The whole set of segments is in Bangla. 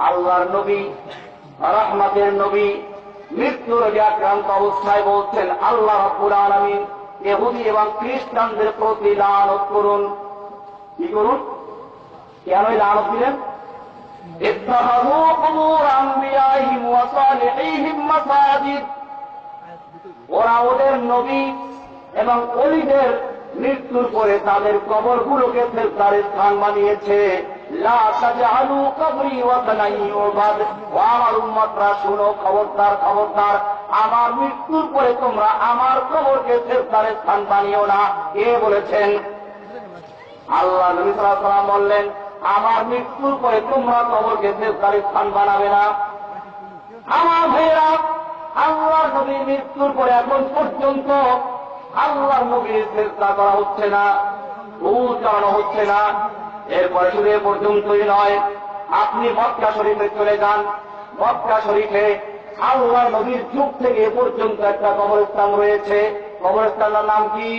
আল্লাহর নবী রহমতের নবী মৃত্যুর রোগে আক্রান্ত অবস্থায় বলছেন আল্লাহ রাব্বুল আলামিন ইহুদি এবং খ্রিস্টানদের প্রতি লানত করুন কি করুন কেন এই লানত দিলেন اتخذوا قبور أنبيائهم وصالحيهم مساجد ওরা ওদের নবী এবং অলিদের মৃত্যুর পরে তাদের স্থান বানিয়েছে। কবরি ও আমার উম্মতরা, শুনো, খবরদার খবরদার। আমার মৃত্যুর পরে তোমরা আমার কবরকে তার স্থান বানিও না। কে বলেছেন? আল্লাহ নবী সাল্লাল্লাহু বললেন, আমার মৃত্যুর পরে তোমরা কবরকে তার স্থান বানাবে না। আমার ভাইয়েরা, আল্লাহর নবীর মৃত্যুর পরে এখন পর্যন্ত আল্লাহর নবীর চেষ্টা করা হচ্ছে না ভুল চালানো হচ্ছে না। এরপরে শুধু এ পর্যন্তই নয়। আপনি মক্কা শরীফে চলে যান। মক্কা শরীফে আল্লাহর নবীর যুগ থেকে এ পর্যন্ত একটা কবরস্থান রয়েছে। কবরস্থানের নাম কি?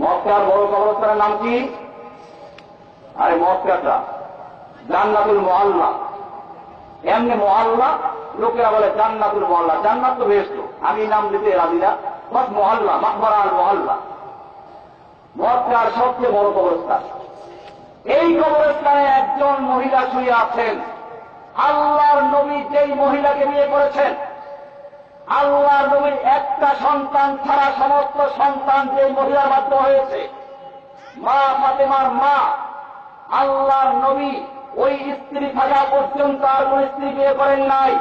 মক্কার বড় কবরস্থানের নাম কি? আরে মক্কাটা জান্নাতুল মহল্লা এমনি মহল্লা লোকেরা বলে জান্নাতুল মহল্লা জান্নাত তো বেশ আমি নাম দিতে রাজি না। বাস মহল্লা মাকবরা আল মহল্লা মক্কার সবচেয়ে বড় কবরস্থান। এই কবরস্থানে একজন মহিলা শুয়ে আছেন। আল্লাহর নবী যেই মহিলাকে বিয়ে করেছেন, আল্লাহর নবীর একটা সন্তান ছাড়া সমস্ত সন্তান যে মহিলার মাধ্যমে হয়েছে, মা ফাতেমার মা, আল্লাহর নবী ওই স্ত্রী থাকা পর্যন্ত আর কোন স্ত্রী বিয়ে করেন নাই।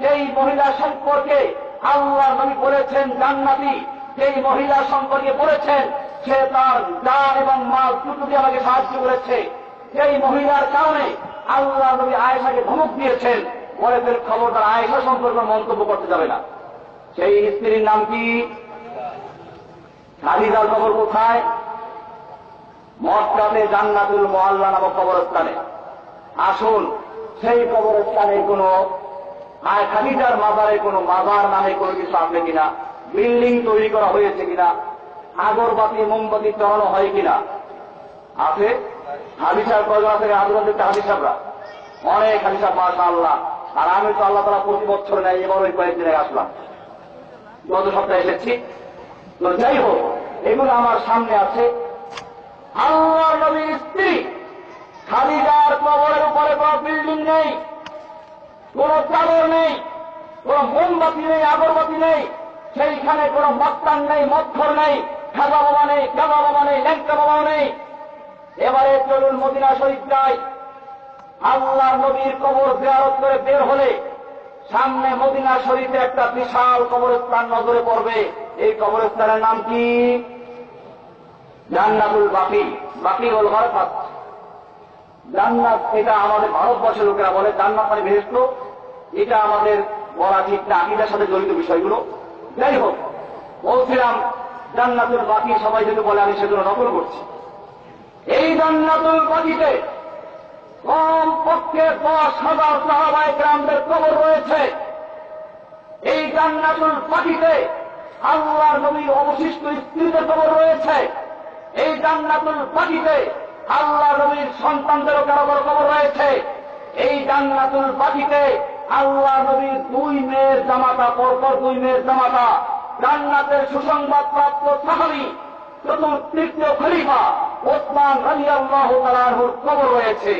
যেই মহিলা সম্পর্কে আল্লাহ নবী বলেছেন, জান্নাতি যেই মহিলা সম্পর্কে বলেছেন, সে তার জান এবং মাল দুটো দিয়ে আমাকে সাহায্য করেছে। সেই মহিলার কারণে আল্লাহ নবী আয়েশাকে ধমক দিয়েছেন বলেছেন খবরদার আয়েশা সম্পর্কে মন্তব্য করতে যাবে না। সেই স্ত্রীর নাম কি? খালিদার খবর কোথায়? মক্কাতে জান্নাতুল মোহাল্লা নামক কবরস্থানে। আসুন, সেই কবরস্থানে কোন আয় খাদিজার মাজারে কোন মাজার নামে কোনো কিছু আছে কিনা? বিল্ডিং তৈরি করা হয়েছে কিনা? আগরবাতি, মোমবাতি চড়ানো হয় কিনা? আছে? হাদিসার প্রয়োজন আছে? আন্দোলন দেখতে হাদিসাবরা অনেক হাদিসাব মাসা আল্লাহ আর আমি তো আল্লাহ তারা প্রতি বছর নেয় এবার ওই কয়েকদিনে আসলাম। গত সপ্তাহে এসেছি। তো যাই হোক, এগুলো আমার সামনে আছে। আল্লাহ নবীর স্ত্রী খালিদার কবরের উপরে কোন বিল্ডিং নেই। কোন চাদর নেই, কোন মোমবাতি নেই, আগরবাতি নেই, সেইখানে কোন মত্তান নেই মৎখর নেই, খাজা বাবা নেই গাজা বাবা নেই, ল্যাংটা বাবা নেই। এবারে চলুন মদিনা শরীফ যাই। আল্লাহ নবীর কবর জিয়ারত করে বের হলে সামনে মদিনা শরীফে একটা বিশাল কবরস্থান নজরে পড়বে। এই কবরস্থানের নাম কি? জান্নাতুল বাকি বাকি হল ভারত জান্নাত এটা আমাদের ভারতবর্ষের লোকেরা বলে, জান্নাত মানে বেহেস্ত এটা আমাদের বলা ঠিক না আকিদার সাথে জড়িত বিষয়গুলো। যাই হোক বলছিলাম, জান্নাতুল বাকি সবাই যদি বলে, আমি সেগুলো নকল করছি। এই জান্নাতুল বাকিতে কম পক্ষে দশ হাজার সাহাবাই গ্রামদের কবর রয়েছে। এই জান্নাতুল পাখিতে আল্লাহর নবীর অবশিষ্ট স্ত্রীদের কবর রয়েছে। এই জান্নাতুল পাখিতে আল্লাহ নবীর সন্তানদেরও কারও কবর রয়েছে। এই জান্নাতুল পাখিতে আল্লাহ নবীর দুই মেয়ের জামাতা, পরপর দুই মেয়ের জামাতা, জান্নাতের সুসংবাদ প্রাপ্ত সাহাবি তৃতীয় খলিফা ওসমান আলী আল্লাহ তালাহুর কবর রয়েছে।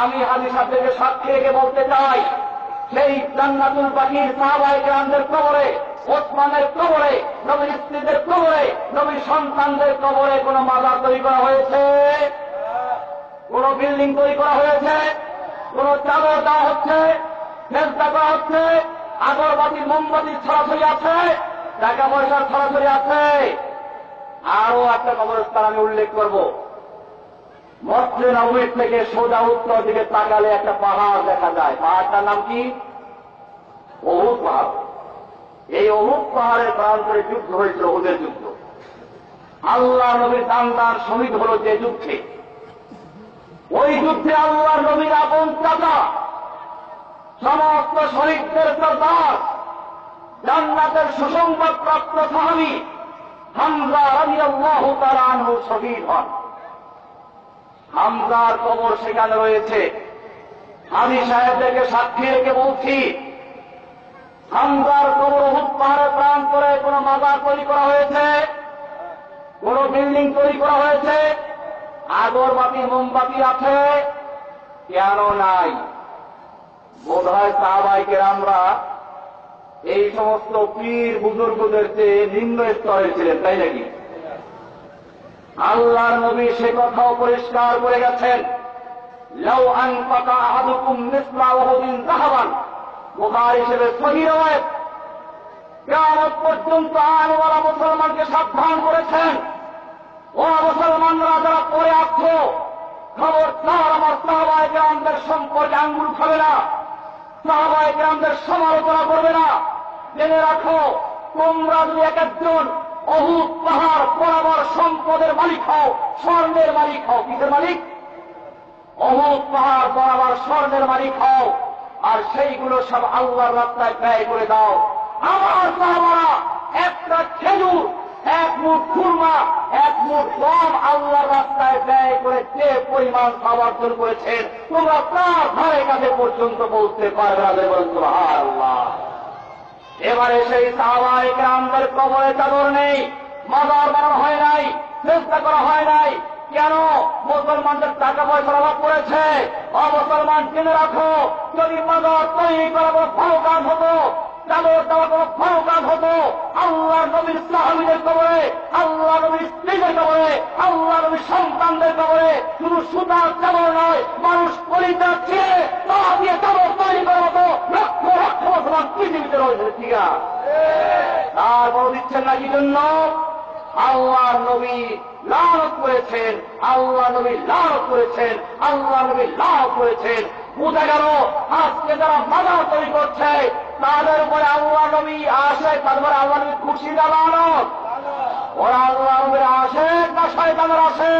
আমি হাদিসা থেকে সাক্ষী রেখে বলতে চাই, সেই জান্নাতুল পাখির সাহাবাই গ্রামদের কবরে, ওসমানের কবরে নবীর স্ত্রীদের কবরে নবীর সন্তানদের কবরে কোন মাজার তৈরি করা হয়েছে? কোন বিল্ডিং তৈরি করা হয়েছে? কোন চাদর দেওয়া হচ্ছে? চেষ্টা করা হচ্ছে আগরবাতি মোমবাতির ছড়াছড়ি আছে, টাকা পয়সার ছড়াছড়ি আছে। আরও একটা কবরস্থান আমি উল্লেখ করব। মসলে নবীর থেকে সোজা উত্তর দিকে তাকালে একটা পাহাড় দেখা যায়। পাহাড়টার নাম কি? অহুদ পাহাড়। এই অহুদ পাহাড়ের প্রান্তরে যুদ্ধ হয়েছিল, ওদের যুদ্ধ। আল্লাহ নবীর দান্দার শহীদ হল যে যুদ্ধে। ওই যুদ্ধে আল্লাহ নবীর আপন চাচা সমস্ত শহীদদের সর্দার জান্নাতের সুসংবাদ প্রাপ্ত সাহাবি হামজা রাজি আল্লাহ তালানহু শহীদ হন। হামজার কবর সেখানে রয়েছে। হাজি সাহেবদেরকে সাক্ষী রেখে বলছি, হামজার কবর হুদ পাহাড়ে প্রাণ করে কোন মাজার তৈরি করা হয়েছে? কোন বিল্ডিং তৈরি করা হয়েছে? আগরবাতি, মোমবাতি আছে? কেন নাই? বোধ হয় সাহবাইকের আমরা এই সমস্ত পীর বুজুর্গদের চেয়ে নিম্ন স্তরে ছিলেন, তাই নাকি? আল্লাহর নবী সে কথাও পরিষ্কার করে গেছেন। লাউ আন পাকা আহাদুকুম মিসলা ওহুদিন জাহাবান। বুখার হিসেবে সহি রয়েছে কেয়ামত পর্যন্ত আনওয়ালা মুসলমানকে সাবধান করেছেন। ও মুসলমানরা যারা পরে আছো, খবরদার আমার সাহবায় গ্রামদের সম্পর্কে আঙ্গুল খাবে না। সাহবায় গ্রামদের সমালোচনা করবে না। জেনে রাখো, তোমরা যদি এক একজন অহুত পাহাড় বরাবর সম্পদের মালিক হও, স্বর্ণের মালিক হও। কিসের মালিক? অহুত পাহাড় বরাবর স্বর্ণের মালিক হও, আর সেইগুলো সব আল্লাহর রাস্তায় ব্যয় করে দাও। আমার সাহাবারা একটা খেজুর এক মুঠ খুরমা, এক মুঠ গম আল্লাহর রাস্তায় ব্যয় করে যে পরিমাণ সমর্থন করেছেন, তোমরা তার ধারে কাছে পর্যন্ত পৌঁছতে পারবে আল্লাহ এবারে সেই সাহাবাই গ্রামদের কবরে চাদর নেই, মাজার বানানো হয় নাই চেষ্টা করা হয় নাই। কেন? মুসলমানদের টাকা পয়সার অভাব পড়েছে। অমুসলমান জেনে রাখো, যদি মাজার তৈরি করা কোনো ভালো কাজ হতো চাদর দেওয়া কোনো ভালো কাজ হতো আল্লাহ নবীর সাহাবিদের কবরে আল্লাহ নবীর স্ত্রীদের কবরে আল্লাহ নবীর সন্তানদের কবরে। শুধু সুতার চাদর নয়, মানুষ কলিতা ছিঁড়ে তা দিয়ে চাদর তৈরি করার মতো লক্ষ লক্ষ মুসলমান পৃথিবীতে রয়েছে ঠিক আছে তারপর দিচ্ছেন না কি জন্য? আল্লাহ নবী লালত করেছেন আল্লাহ নবী লালত করেছেন আল্লাহ নবী লাভ করেছেন। বোঝা গেল, আজকে যারা মাদার তৈরি করছে তাদের উপরে আল্লাহ নবী আসে তারপরে আল্লাহ নবী খুশি না লালত ওরা আল্লাহ নবীর আসে না শয়তানের আসে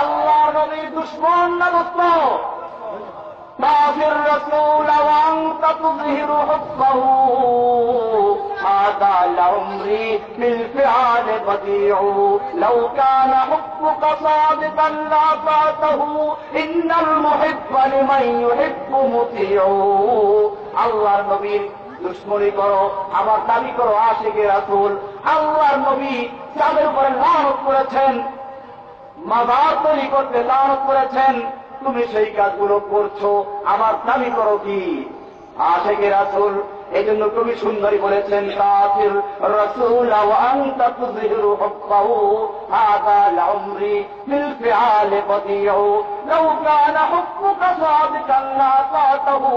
আল্লাহ নবীর দুশ্মন না দোস্ত تعصي الرسول وانت تظهر حبه هذا لعمري بالفعال بديع لو كان حبك صادقا لاطعته ان المحب لمن يحب مطيع আল্লাহর নবীর দুশ্মনী করো, আমার দাবি করো, আশিকে রাসুল। আল্লাহর নবী যাদের উপরে লানত করেছেন, মাজার তৈরি করতে লানত করেছেন, তুমি সেই কাজগুলো করছ, আমার দাবি করো কি? আশেকে রাসুল এই জন্য কবি সুন্দরী বলেছেন কাফির রসুল আনতা তুযহিরু হুব্বাহু, হাদা লামরি ফিল ফিআল বদিউ, লাউ কানা হুব্বুকা সাদিকান লা তাতাহু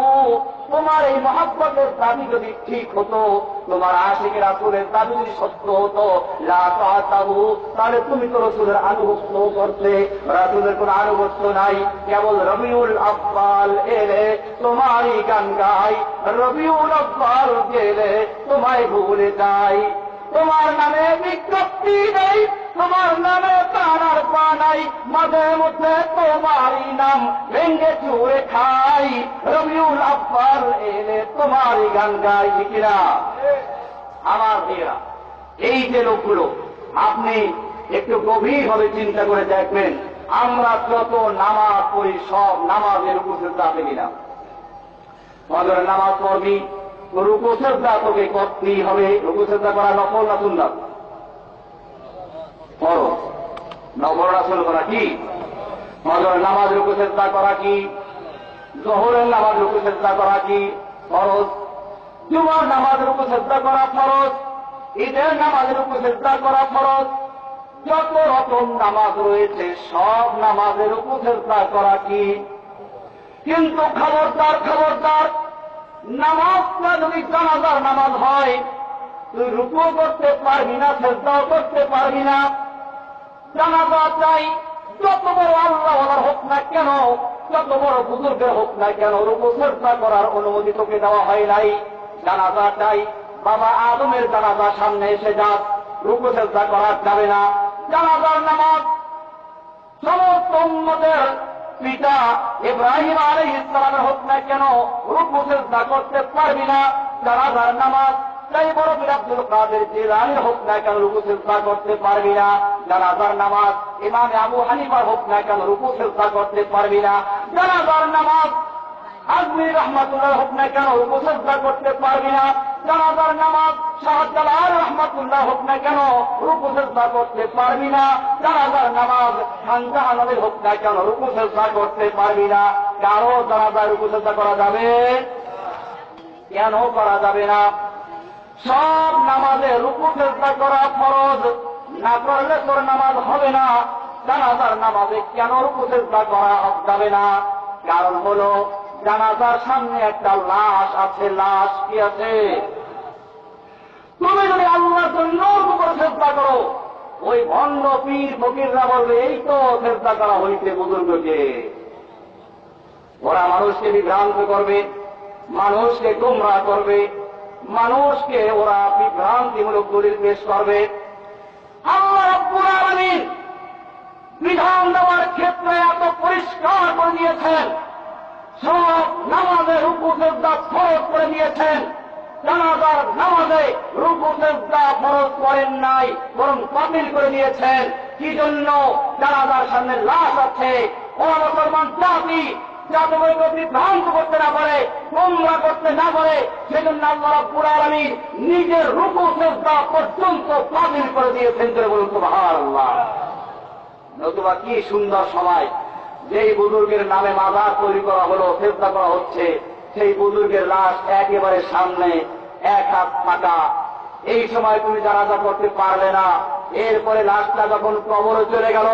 তোমার এই মহাব্বতের দাবি যদি ঠিক হতো, তোমার আশিকের রাসুলের দাবি যদি সত্য হতো তাহলে তুমি তো রসুলের আনুগত্য করতে, রাসুলের কোন আনুগত্য নাই। কেবল রবিউল আব্বাল এলে তোমারই গান গাই, রবিউল আব্বাল গেলে তোমায় ভুলে যাই। তোমার নামে বিজ্ঞপ্তি নেই তোমার নামে কানার পানাই মাঝে মধ্যে তোমারই নাম ভেঙ্গে চুরে খাই। রবিউল আব্বাল এলে তোমারই গান গাই কিনা? আমার মেয়েরা, এই যে লোকগুলো, আপনি একটু গভীরভাবে চিন্তা করে দেখবেন, আমরা যত নামাজ পড়ি, সব নামাজের উপস্থিত কিনা ফজরের নামাজ পড়বি রুকু শ্রদ্ধা তোকে করতেই হবে, রুকু শ্রদ্ধা করা নকল না সুন্দর ফরজ। নকল রাসুল করা কি? ফজরের নামাজ রুকু শ্রদ্ধা করা কি? জহরের নামাজ রুকু শ্রদ্ধা করা কি? ফরজ। জুমার নামাজ রুকু শ্রদ্ধা করা ফরজ। ঈদের নামাজের উপর চেষ্টা করা ফরজ। যত রকম নামাজ রয়েছে, সব নামাজের উপর চেষ্টা করা কি? কিন্তু খবরদার খবরদার নামাজটা যদি জানাজার নামাজ হয়, তুই রুকু করতে পারবি না চেষ্টাও করতে পারবি না। জানাজা চাই যত বড় আল্লাহ হোক না কেন, যত বড় বুজুর্গের হোক না কেন চেষ্টা করার অনুমতি তোকে দেওয়া হয় নাই। জানাজা চাই বাবা আদমের জানাজা সামনে এসে যাক। চেষ্টা করা যাবে না। জানাজার নামাজ সমস্ত উন্মতের পিতা ইব্রাহিম আলী ইসলামের হোক না কেন চেষ্টা করতে পারবি না। জানাজার নামাজ তাই বড় আব্দুল কাদের জিলানি হোক না কেন রুকু সেজদা করতে পারবি না জানাজার নামাজ, ইমামে আবু হানিফার হোক না কেন রুকু সেজদা করতে পারবি না জানাজার নামাজ আজমি রহমাতুল্লাহ হোক না কেন রুকু উপসজ্জা করতে পারবি না জানাজার নামাজ শাহজালাল রহমাতুল্লাহ হোক না কেন রুকু রূপসজ্জা করতে পারবি না জানাজার নামাজ খানজাহানের হোক না কেন রুকু রূপসজ্জা করতে পারবি না, কারও জানাজার রূপসজ্জা করা যাবে? কেন করা যাবে না? সব নামাজে রুকু চেষ্টা করা ফরজ। না করলে তোর নামাজ হবে না। জানাজার নামাজে কেন রুকু চেষ্টা করা যাবে না? কারণ হলো, জানাজার সামনে একটা লাশ আছে, লাশ কি আছে? তুমি যদি আল্লাহর জন্য উপর চেষ্টা করো, ওই ভণ্ড পীর ফকিররা বলবে, এই তো চেষ্টা করা হইতে বুজুর্গকে। ওরা মানুষকে বিভ্রান্ত করবে, মানুষকে গোমরা করবে। মানুষকে ওরা বিভ্রান্তিমূলক দলিল পেশ করবে। আল্লাহ রাব্বুল বিধান দেওয়ার ক্ষেত্রে এত পরিষ্কার করে দিয়েছেন। সব নামাজের সেজদা ফরজ করে দিয়েছেন, জানাজার নামাজে রুকু সেজদা ফরজ করেন নাই, বরং বাতিল করে দিয়েছেন। কি জন্য? জানাজার সামনে লাশ আছে। অনসলমান জাতি যাতে বিভ্রান্ত করতে না পারে তোমরা করতে না পারে, সেজন্য আল্লাহ রাব্বুল আলামিন নিজের রুকু সেজদা পর্যন্ত বাতিল করে দিয়েছেন করে বলুন সুবহানাল্লাহ। নতুবা কি সুন্দর সময়, যেই বুজুর্গের নামে মাজার তৈরি করা হলো চেষ্টা করা হচ্ছে, সেই বুজুর্গের লাশ একেবারে সামনে এক হাত ফাঁকা। এই সময় তুমি জানাজা করতে পারলে না, এরপরে লাশটা যখন কবরে চলে গেল,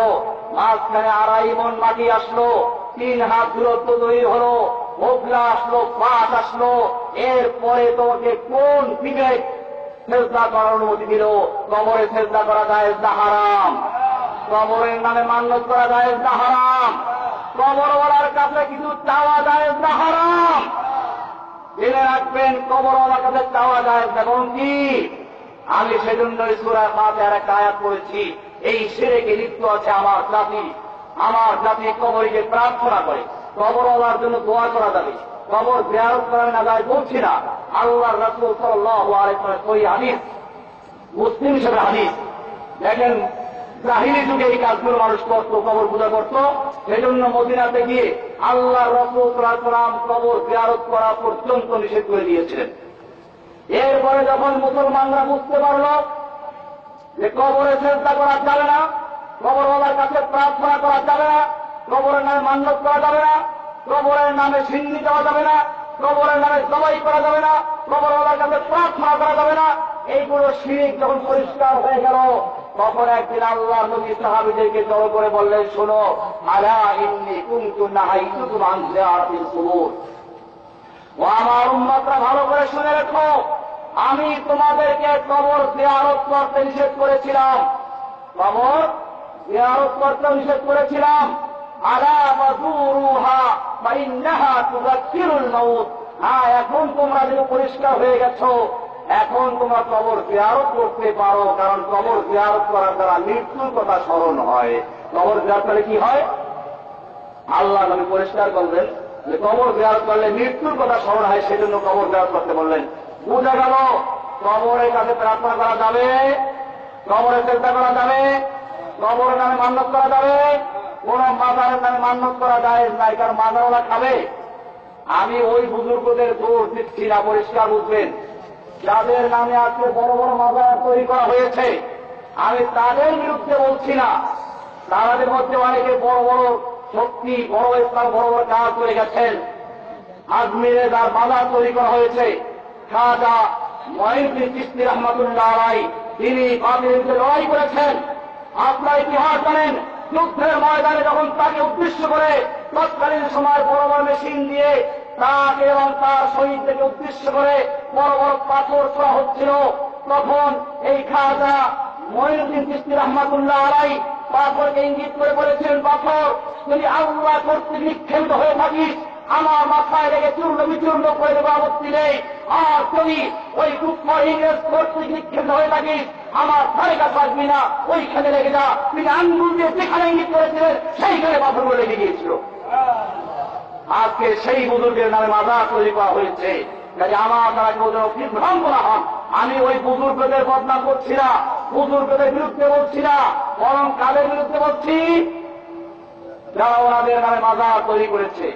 মাঝখানে আড়াই মন মাটি আসলো তিন হাত দূরত্ব তৈরি হলো হোগলা আসলো পাশ আসলো। এরপরে তোমাকে কোন বিবেক চেষ্টা করার অনুমতি দিল? কবরে চেষ্টা করা যায় হারাম। কবরের নামে মান্যত করা যায় হারাম। কবরওয়ালার কাছে কিছু চাওয়া যায় হারাম। জেনে রাখবেন, কবরওয়ালার কাছে চাওয়া যায় বরং কি? আমি সেজন্য সুরা পাঁচে আর একটা আয়াত করেছি এই সেরে সেরেকে লিপ্ত আছে আমার জাতি। আমার জাতি কবরকে প্রার্থনা করে। কবরওয়ালার জন্য দোয়া করা যাবে। কবর বেয়ারত করা না যায় বলছি না। আল্লাহ রসুল ওই হাদিস, মুসলিম হিসেবে হাদিস। দেখেন জাহিরি যুগে এই কাজগুলো মানুষ করত, কবর পূজা করত। সেজন্য মদিনাতে গিয়ে আল্লাহ রসুলাম কবর জিয়ারত করা পর্যন্ত নিষেধ করে দিয়েছিলেন। এরপরে যখন মুসলমানরা বুঝতে পারল যে কবরে চেষ্টা করা যাবে না কবরওয়ালার কাছে প্রার্থনা করা যাবে না, কবরের নামে মান্যত করা যাবে না, কবরের নামে সিন্নি দেওয়া যাবে না, কবরের নামে জবাই করা যাবে না, কবরওয়ালার কাছে প্রার্থনা করা যাবে না। এইগুলো শিরিক যখন পরিষ্কার হয়ে গেল, তখন একদিন আল্লাহ নবী সাহাবিদেরকে জড়ো করে বললেন, শোনো, আলা ইন্নি কুমতু নাহাইতুকুম আন জিয়ারাতিল কুবুর। ও আমার উম্মতরা, ভালো করে শুনে রেখো, আমি তোমাদেরকে কবর জিয়ারত করতে নিষেধ করেছিলাম। কবর নিষেধ করেছিলাম, আলা মাযুরুহা, ফাইন্নাহা তুযাক্কিরুল মাউত। হ্যাঁ এখন তোমরা যদি পরিষ্কার হয়ে গেছো, এখন তোমরা কবর জিয়ারত করতে পারো, কারণ কবর জিয়ারত করার দ্বারা মৃত্যুর কথা স্মরণ হয়। কবর জিয়ারত করলে কি হয়? আল্লাহ নবী পরিষ্কার করলেন যে, কবর জিয়ারত করলে মৃত্যুর কথা স্মরণ হয়, সেজন্য কবর জিয়ারত করতে বললেন। বোঝা গেল, কবরের কাছে প্রার্থনা করা যাবে? কবরের চেষ্টা করা যাবে? কবরের নামে মান্যত করা যাবে কোন মাজারের নামে মান্যত করা যায় নাই, কারণ মাজারওয়ালা খাবে। আমি ওই বুজুর্গদের দোষ দিচ্ছি না, পরিষ্কার বুঝবেন যাদের নামে আজকে বড় বড় মাজার তৈরি করা হয়েছে, আমি তাদের বিরুদ্ধে বলছি না। তাদের মধ্যে অনেকে বড় বড় শক্তি, বড় ইসলাম বড় বড় কাজ করে গেছেন। আজমিরে যার মাজার তৈরি করা হয়েছে, খাজা মহিউদ্দিন চিস্তি রহমতুল্লাহ রাই তিনি লড়াই করেছেন। আপনার ইতিহাস জানেন, যুদ্ধের ময়দানে যখন তাকে উদ্দেশ্য করে তৎকালীন সময় বড় বড় মেশিন দিয়ে তাকে এবং তার শহীদদেরকে উদ্দেশ্য করে বড় বড় পাথর ছোড়া হচ্ছিল, তখন এই খাজা মহিউদ্দিন চিস্তি রহমাতুল্লাহ আলাই পাথরকে ইঙ্গিত করে বলেছিলেন, পাথর, যদি আল্লাহ কর্তৃক নিক্ষেপিত হয়ে থাকিস, আমার মাথায় রেখে চূর্ণ বিচূর্ণ করে দেবো আপত্তি নেই। আর যদি ওই দুঃখ ইংরেজ কর্তৃক নিক্ষেপিত হয়ে থাকিস আমার ধারে কাছে আসবি না ওইখানে লেগে যা। তিনি আঙ্গুল দিয়ে যেখানে ইঙ্গিত করেছিলেন সেইখানে পাথরগুলো লেগে গিয়েছিল। আজকে সেই বুজুর্গের নামে মাজার তৈরি করা হয়েছে। কাজে আমার দ্বারা কেউ যেন বিভ্রান্ত না হন। আমি ওই বুজুর্গদের বদনাম করছি না, বুজুর্গদের বিরুদ্ধে বলছি না, বরং কাদের বিরুদ্ধে বলছি? যারা ওনাদের নামে মাজার তৈরি করেছে।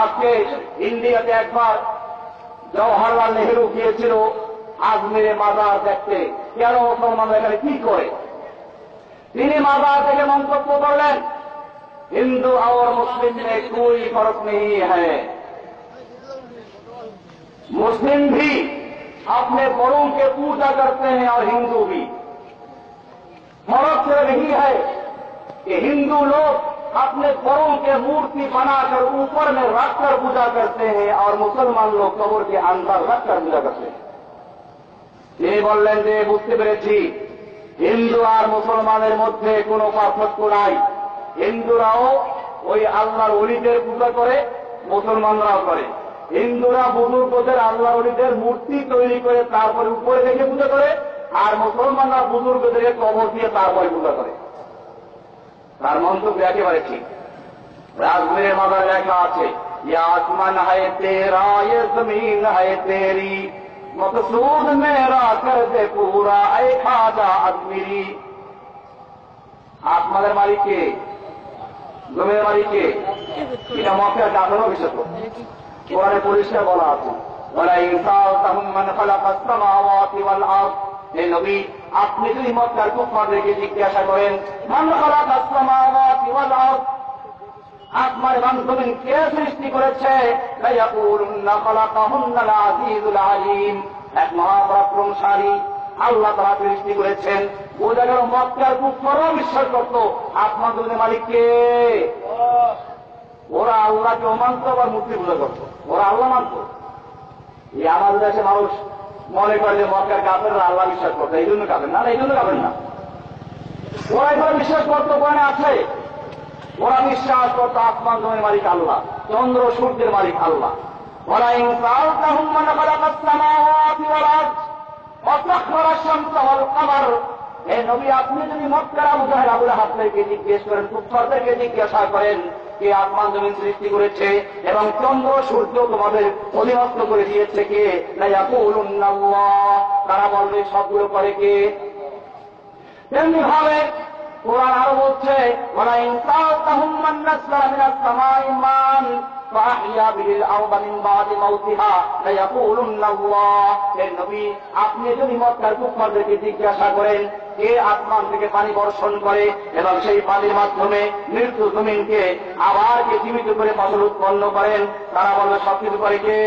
আজকে ইন্ডিয়াতে একবার জওহরলাল নেহরু গিয়েছিল আজমিরে মাজার দেখতে কেন মুসলমানরা এখানে কি করে তিনি মাজার থেকে মন্তব্য করলেন ہندو اور مسلم میں کوئی فرق نہیں ہے۔ مسلم بھی اپنے بڑوں کے پوجا کرتے ہیں اور ہندو بھی۔ فرق صرف یہی ہے کہ ہندو لوگ اپنے بڑوں کے مورتی بنا کر اوپر میں رکھ کر پوجا کرتے ہیں اور مسلمان لوگ قبر کے اندر رکھ کر پوجا کرتے ہیں۔ তিনি বললেন যে বুঝতে পেরেছি? হিন্দু আর মুসলমানের মধ্যে কোনো পার্থক্য নাই। হিন্দুরাও ওই আল্লাহর অলিদের পূজা করে, মুসলমানরাও করে। হিন্দুরা বুজুর্গদের আল্লাহ অলিদের মূর্তি তৈরি করে তারপরে উপরে দেখে পূজা করে, আর মুসলমানরা বুজুর্গদের কবর দিয়ে তারপরে পূজা করে। তার মন্তব্য একেবারে ঠিক। রাজমের মাদার লেখা আছে আসমান হায় তেরা ইয়ে জমিন হায় তেরি। मकसूद मेरा कर दे पूरा ऐ खाजा अजमेरी আসমানের মালিককে জমির মালিককে এটা মক্কার কাফেরও বিশ্বাস করত কোরআনে পরিষ্কার বলা আছে ওয়ালা ইনসালতাহুম মান খালাকাস সামাওয়াতি ওয়াল আরদ হে নবী আপনি যদি মক্কার কুফারদেরকে জিজ্ঞাসা করেন মান খালাকাস সামাওয়াতি ওয়াল আরদ এবং জমিন কে সৃষ্টি করেছে? এক মহাপরাক্রমশালী আল্লাহ তারা সৃষ্টি করেছেন। বোঝা গেল মক্কার কুফরও বিশ্বাস করত আসমান জমিনের মালিককে ওরা আল্লাহকে অমানত আবার মূর্তি পূজা করত। ওরা আল্লাহ মানত। এই আমাদের দেশে মানুষ মনে করে যে মক্কার কাপের আল্লাহ বিশ্বাস করতো। এই জন্য কাপের না এই জন্য কাপের না। ওরা এগুলো বিশ্বাস করতো কোরআনে আছে। ওরা বিশ্বাস করতো আসমান জমির মালিক আল্লাহ, চন্দ্র সূর্যের মালিক আল্লাহ। ওরা ইনসাল হে নবী, আপনি যদি মক্কার আবু জাহেল হাসনাকে জিজ্ঞেস করেন কুফারদেরকে জিজ্ঞাসা করেন, কে আসমান জমিন সৃষ্টি করেছে এবং চন্দ্র সূর্য তোমাদের অধীনস্থ করে দিয়েছে কে? না ইয়াকুলুন্নাল্লাহ তারা বলবে, সবগুলো করে কে? তেমনি ভাবে কোরআন আরও বলছে, ওরা ইনসাফ তাহুম্মান নাসলা মিনাস সামাই মান আপনি যদি মক্কার কুকমারদেরকে জিজ্ঞাসা করেন, কে আসমান থেকে পানি বর্ষণ করে এবং সেই পানির মাধ্যমে মৃত্যু জমিনকে আবার কে জীবিত করে ফসল উৎপন্ন করেন, তারা বলবে সবকিছু করে কে?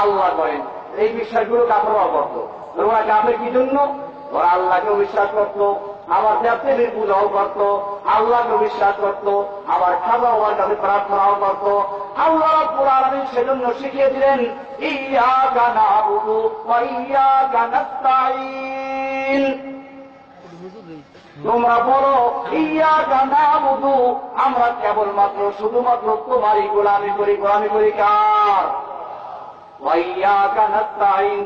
আল্লাহ করেন। এই বিশ্বাসগুলো কাপড় অবর্ত ওরা কাপড় কি জন্য? ওরা আল্লাহকেও বিশ্বাস করতো। আবার দেবদেবীর পূজাও করত, আল্লাহকে বিশ্বাস করত আবার খাজা হওয়ার কাছে প্রার্থনাও করত। আল্লাহ আলামিন সেজন্য শিখিয়ে দিলেন, ইয়াকা নাবুদু ওয়া ইয়াকা নাস্তাঈন। তোমরা বলো, ইয়াকা নাবুদু, আমরা কেবলমাত্র, শুধুমাত্র তোমারই গোলামি করি গোলামি করি কার?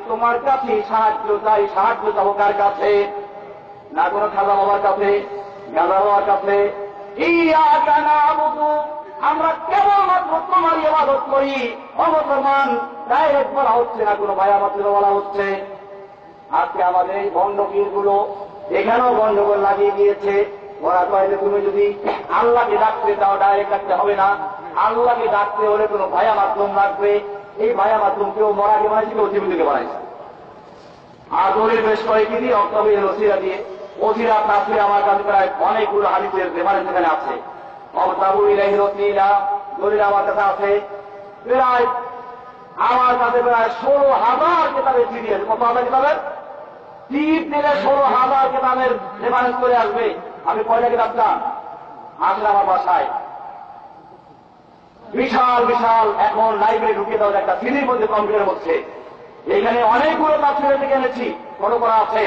তোমার কাছে সাহায্য চাই, সাহায্য চাবো কার কাছে? না কোনো খাজা বাবার কাছে, গাজা বাবার কাছে আমরা কেবলমাত্র তোমার ইবাদত করি। অবর্তমান ডাইরেক্ট বলা হচ্ছে না, কোনো ভাইয়া মাত্র বলা হচ্ছে। আজকে আমাদের এই বন্ডপীরগুলো এখানেও গন্ডগোল লাগিয়ে দিয়েছে। ওরা কয় তুমি যদি আল্লাহকে ডাকতে চাও ডাইরেক্ট ডাকতে হবে না। আল্লাহকে ডাকতে হলে কোনো ভায়া মাধ্যম লাগবে। এই ভায়া মাধ্যম কেউ মরাকে বানাইছে, কেউ জীবিতকে বানাইছে। দলিল বেশ কয়েকটি দিয়ে অক্টোবর ওসিরা দিয়ে। ওসিরা তাফসিরে আমার কাছে প্রায় অনেকগুলো হাদিসের রেফারেন্স এখানে আছে। অবতাবু ইলাহি রসিলা দলিল আমার কাছে আছে। প্রায় আমার কাছে প্রায় ষোলো হাজার কেতাবের সিরিয়াল কত হাজার কেতাবের? তিন দিনে ষোলো হাজার কেতাবের রেফারেন্স করে আসবে। আমি কয়টা কেতাব চান আসলে আমার বাসায়। বিশাল বিশাল, এখন লাইব্রেরি ঢুকিয়ে দেওয়ার একটা সিডির মধ্যে কম্পিউটার হচ্ছে এখানে অনেকগুলো তাফসির থেকে এনেছি। ফটো করা আছে।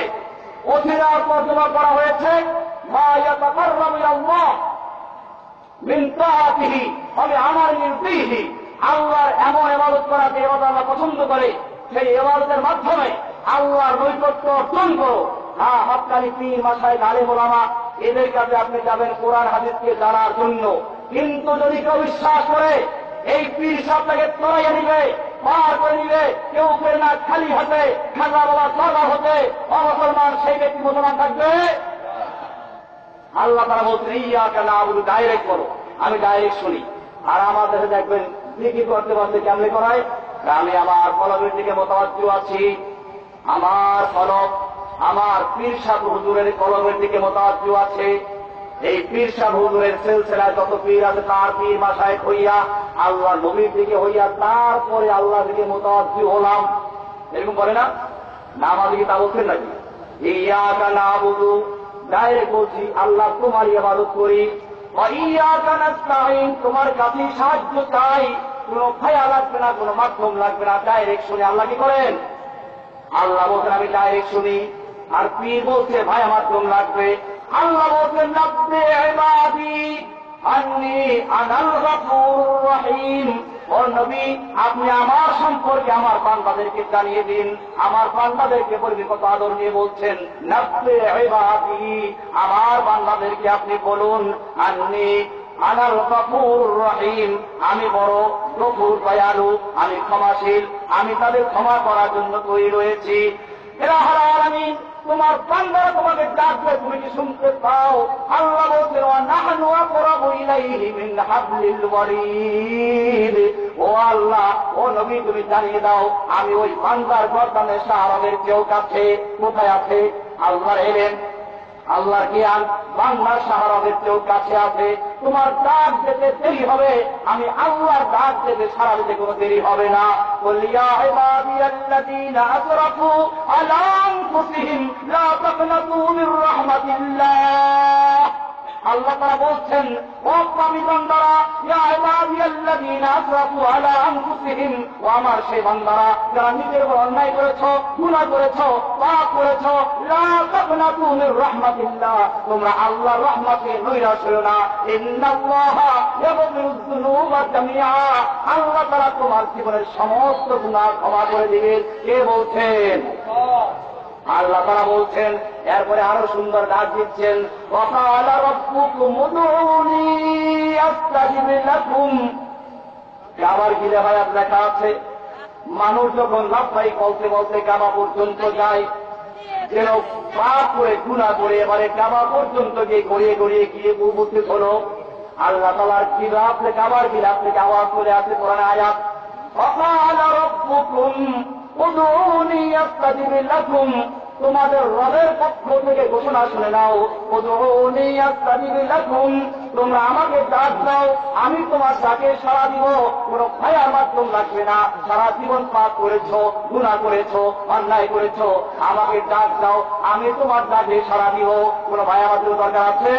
অথিরা তর্জমা করা হয়েছে। তবে আমার নির্দিহি আল্লাহর এমন ইবাদত করাকে ইবাদত আল্লাহ পছন্দ করে, সেই ইবাদতের মাধ্যমে আল্লাহর নৈকট্য অর্জন করো। হ্যাঁ হকানি পীর মাসায় গালে মোলামা এদের কাছে আপনি যাবেন কোরআন হাদিসকে জানার জন্য। কিন্তু যদি কেউ বিশ্বাস করে, এই পীর সাপটাকে তরাইয়া দিবে। পার করে নিলে কেউ ফেরে না খালি হাতে খাজা বাবা দরবার হতে অমুসলমান সেই ব্যক্তি মুসলমান থাকবে? আল্লাহ তারা বলছেন ইয়া কেন আবুল ডাইরেক্ট করো আমি ডাইরেক্ট শুনি। আর আমার দেশে দেখবেন জিকির করতে পারতে কেমনে করায়? আমি আমার কলমের দিকে মোতাবাজ্য আছি। আমার কলম, আমার পীর সাহ হুজুরের কলমের দিকে মোতাবাজ্য আছে। এই পীর সাহ হুজুরের সিলসিলায় যত পীর আছে তার পীর মাসায় হইয়া আল্লাহ নবীর দিকে হইয়া তারপরে আল্লাহ দিকে মোতাবাজ্য হলাম। এরকম করে না? না আমাদেরকে তা বলছেন নাকি? ইয়া কানা বুধু ডাইরেক্ট বলছি, আল্লাহ তোমার ইবাদত করি। ওয়াইয়াকা নাস্তাইন তোমার কাছে সাহায্য চাই। কোনো ভায়া লাগবে না, কোনো মাধ্যম লাগবে না, ডাইরেক্ট শুনে আল্লাহ কি করেন? আল্লাহ বলছেন, আমি ডাইরেক্ট শুনি। আর পীর বলছে ভায়া মাধ্যম লাগবে। আল্লাহ বলছেন লাগবে ইবাদি আনাল রহিম। ও নবী, আপনি আমার সম্পর্কে আমার বান্দাদেরকে জানিয়ে দিন। আমার বান্দাদেরকে পরিবে কত আদর নিয়ে বলছেন ইবাদি, আমার বান্দাদেরকে আপনি বলুন, আন্নি আনাল গফুর রহিম। আমি বড় গফুর, দয়ালু, আমি ক্ষমাশীল, আমি তাদের ক্ষমা করার জন্য তৈরি রয়েছি। এরা হারার আমি তোমার বান্দারা তোমাকে ডাকলে তুমি কি শুনতে পাও। আল্লাহ বলছেন নাহনু আকরাবু ইলাইহি ও আল্লাহ, ও নবী, তুমি জানিয়ে দাও, আমি ওই বান্দার গর্দানের সাহাবাদের কেউ কাছে কোথায় আছে? আল্লাহর এলেন আল্লাহ কি আর বাংলার সাহারাদের কেউ কাছে আছে, তোমার ডাক যেতে দেরি হবে, আমি আল্লাহর ডাক যেতে সারা দিতে কোনো দেরি হবে না। বলিয়া ইবাদি আল্লাহ তারা বলছেন, ও আমার সেই বান্দারা, যারা নিজের অন্যায় করেছ, গুনাহ করেছ, পাপ করেছ রাহমাতিল্লাহ, তোমরা আল্লাহ রহমতে নৈরাশ হও না। আল্লাহ তাআলা তোমার জীবনের সমস্ত গুণা ক্ষমা করে দিবেন। কে বলছেন? আল্লাহ তারা বলছেন, এরপরে আরও সুন্দর ডাক দিচ্ছেন কাবার গিলে ভায়াত লেখা আছে, মানুষ যখন লাফাই বলতে বলতে কাবা পর্যন্ত যায়, যেন পা করে গুণা করে, এবারে কাবা পর্যন্ত গিয়ে গড়িয়ে গড়িয়ে গিয়ে উপস্থিত হল। আল্লাহ তালার কিলাপ কাবার কিলাপ থেকে আওয়াজ করে আছে পুরানা আয়াত। وقال ربكم ادعوني استجب لكم তোমাদের রবের পক্ষ থেকে ঘোষণা শুনে নাও উদউনি আস্তাজিব লাকুম তোমরা আমাকে ডাক দাও আমি তোমার ডাকে সাড়া দিব কোন ভয়ার মাধ্যম লাগবে না সারা জীবন পাপ করেছো গুণা করেছো অন্যায় করেছো আমাকে ডাক দাও আমি তোমার ডাকে সাড়া দিব কোন ভয়ার মাধ্যম দরকার আছে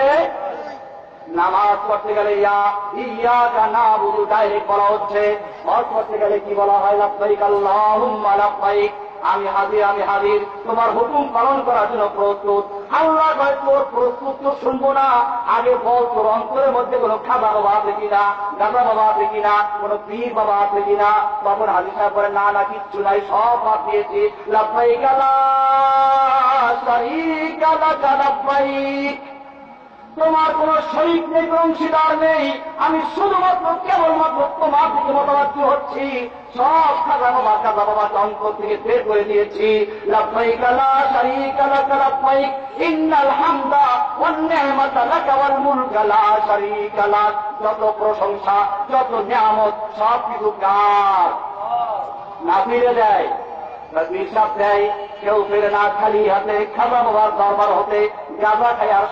নামাজ পড়তে গেলে ইয়া ইয়া না বুধু ডাইরেক্ট বলা হচ্ছে হজ করতে গেলে কি বলা হয়? লাফাইক আল্লাহুম্মা লাফাইক আমি হাজির আমি হাজির। তোমার হুকুম পালন করার জন্য প্রস্তুত। আল্লাহ তোর প্রস্তুত তো শুনব না। আগে বল, তোর অন্তরের মধ্যে কোনো খাবার বাবা আছে কিনা দাদা বাবা আছে কিনা কোনো পীর বাবা আছে কিনা তখন হাজির সাহেব বলে, না না, কিচ্ছু নাই, সব মাপ দিয়েছি। লাফাইক আল্লাহ, শরীক, আল্লাহ লাফাইক তোমার কোন শরীর নেই, কোন অংশীদার নেই। আমি শুধুমাত্র কেবলমাত্র তোমার দিকে মতাবাদ হচ্ছি সব খাজা বাবা কাজা বাবা অন্তর থেকে বের করে দিয়েছি। যত প্রশংসা, যত নিয়ামত সব কিছু কার? না ফিরে দেয় বিশ্বাস দেয় কেউ ফেরে না খালি হাতে খাজা বাবার দরবার হতে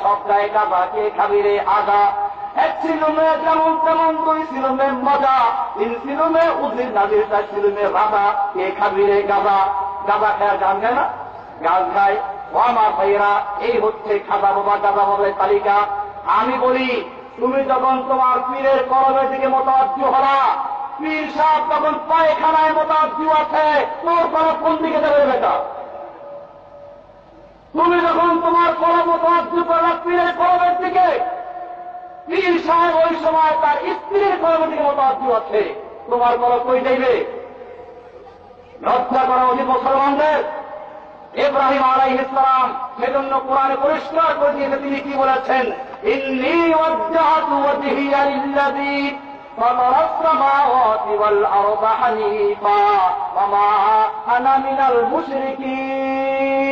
সব গাঁজা কে খাবি রে আগা এক সিলুমে যেমন তেমন দুই সিলুমে মজা, তিন সিলুমে নাজির সিলুমে কে খাবি রে গান গায় না? খায়। ও আমার ভাইয়েরা, এই হচ্ছে খাজা বাবা, গাঁজা বাবার তালিকা। আমি বলি, তুমি যখন তোমার পীরের কলমের দিকে মতাজ্য হলা পীর সাহেব তখন পায়খানায় মোতাব্য আছে, তোর কলম কোন দিকে যাবে বেটা? তুমি যখন তোমার কলম মোতাব্য করলা পীরের কলমের দিকে, পীর সাহেব ওই সময় তার স্ত্রীর কলমের দিকে মোতাব্য আছে। তোমার কলম কই যাইবে? লজ্জা করা উচিত মুসলমানদের। ইব্রাহিম আলাই ইসলাম সেজন্য কোরআনে পরিষ্কার করে দিয়েছে, তিনি কি বলেছেন? فمر السماوات والأرض حنيفا وما أنا من المشركين.